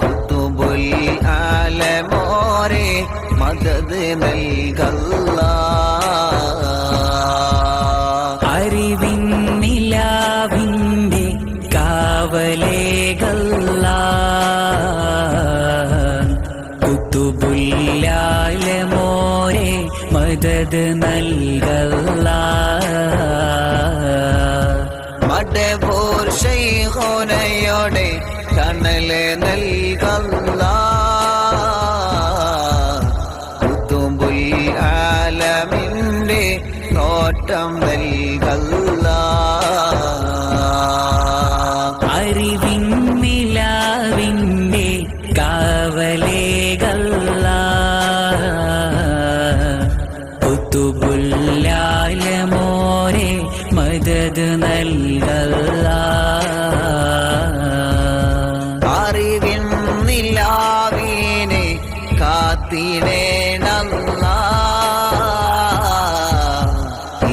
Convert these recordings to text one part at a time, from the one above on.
കുത്തുബുൽ ആലമോരെ മദത് നൽകല്ല. അറിവിൻ നിലാവിന്റെ കാവലേകല്ല. കുത്തുബുല്ലാലമോരെ മദത് നൽകല്ല. മടപൂർ ശൈഹോനയോടെ കണൽ നൽകല്ല. കുത്തുമ്പുൽ നോട്ടം നൽകല്ല. അറിവിൻ കാത്തിടേണല്ല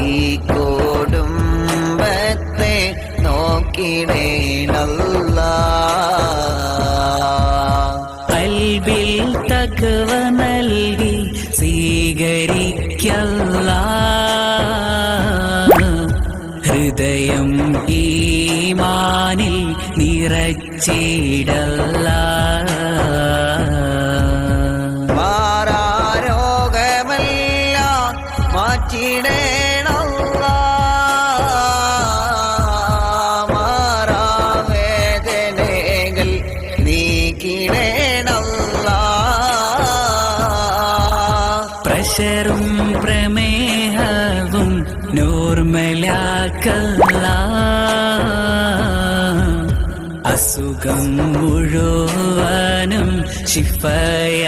ഈ കുടുംബത്തെ നോക്കിടേണല്ല കൽബിൽ തകവ നൽകി സ്വീകരിക്കല്ല. ഹൃദയം ഈമാനിൽ നിറച്ചിടല്ല. മാറ്റിടേണല്ല മാറാവേദനകൾ നീക്കിടേണല്ല പ്രഷറും പ്രമേഹവും നോർമലാക്കല്ല. അസുഖം മുഴുവനും ശിഫയാക്കല്ല.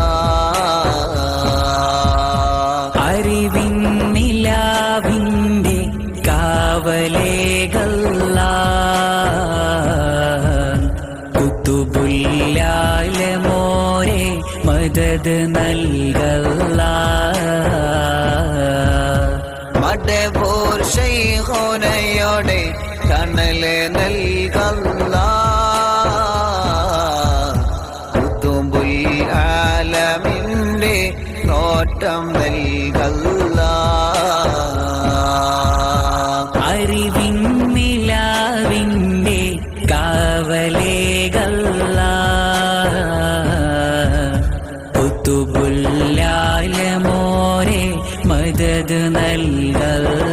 കാവലേകല്ല കുത്തുബുല്ലാലമോരെ മദത് നൽകല്ല. മടപൂർ ശൈഹോനയോടെ കണൽ നൽകല്ല. കാവലേകല്ല കുത്തുബുല്ലാല മോരെ മദത് നൽകല്ല